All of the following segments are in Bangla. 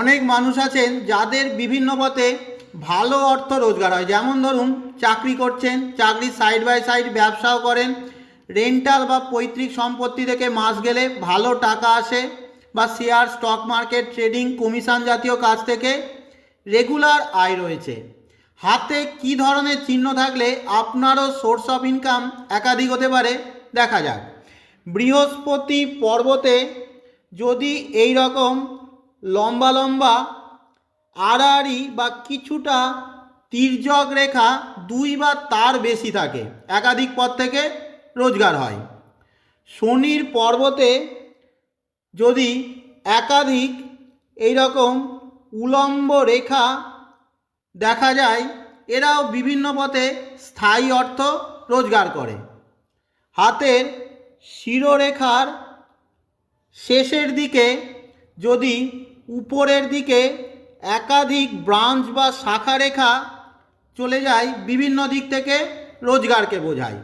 অনেক মানুষ আছেন যাদের বিভিন্ন পথে ভালো অর্থ রোজগার হয়। যেমন ধরুন, চাকরি করছেন, চাকরি সাইড বাই সাইড ব্যবসাও করেন রেন্টাল বা পৈতৃক সম্পত্তি থেকে মাস গেলে ভালো টাকা আসে বা share stock market trading commission জাতীয় কাজ থেকে রেগুলার আয় রয়েছে। হাতে কি ধরনের চিহ্ন থাকলে আপনারও সোর্স অফ ইনকাম একাধিক হতে পারে, দেখা যাক। বৃহস্পতি পর্বতে যদি এই রকম লম্বা লম্বা আড়াআড়ি বা কিছুটা তির্যক রেখা দুই বা তার বেশি থাকে। একাধিক পথ থেকে রোজগার হয়। শনির পর্বতে যদি একাধিক এই রকম উলম্ব রেখা দেখা যায়, এরাও বিভিন্ন পথে স্থায়ী অর্থ রোজগার করে। হাতের শিরোরেখার শেষের দিকে যদি উপরের দিকে একাধিক ব্রাঞ্চ বা শাখা রেখা চলে যায়, বিভিন্ন দিক থেকে রোজগারকে বোঝায়।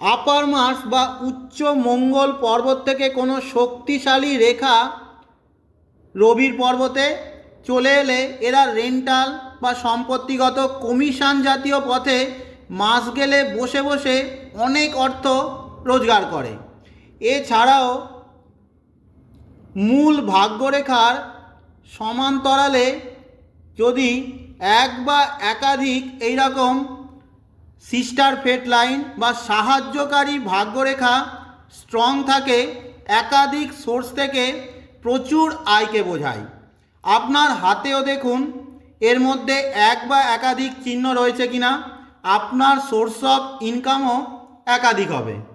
আপার মার্স বা উচ্চ মঙ্গল পর্বত থেকে কোনো শক্তিশালী রেখা রবির পর্বতে চলে এলে এরা রেন্টাল বা সম্পত্তিগত কমিশন জাতীয় পথে মাস গেলে বসে বসে অনেক অর্থ রোজগার করে। এছাড়াও মূল ভাগ্যরেখার সমান্তরালে যদি এক বা একাধিক এই রকম সিস্টার ফেট লাইন বা সাহায্যকারী ভাগ্যরেখা স্ট্রং থাকে, একাধিক সোর্স থেকে প্রচুর আয়কে বোঝায়। আপনার হাতেও দেখুন, এর মধ্যে এক বা একাধিক চিহ্ন রয়েছে কিনা। আপনার সোর্স অফ ইনকামও একাধিক হবে।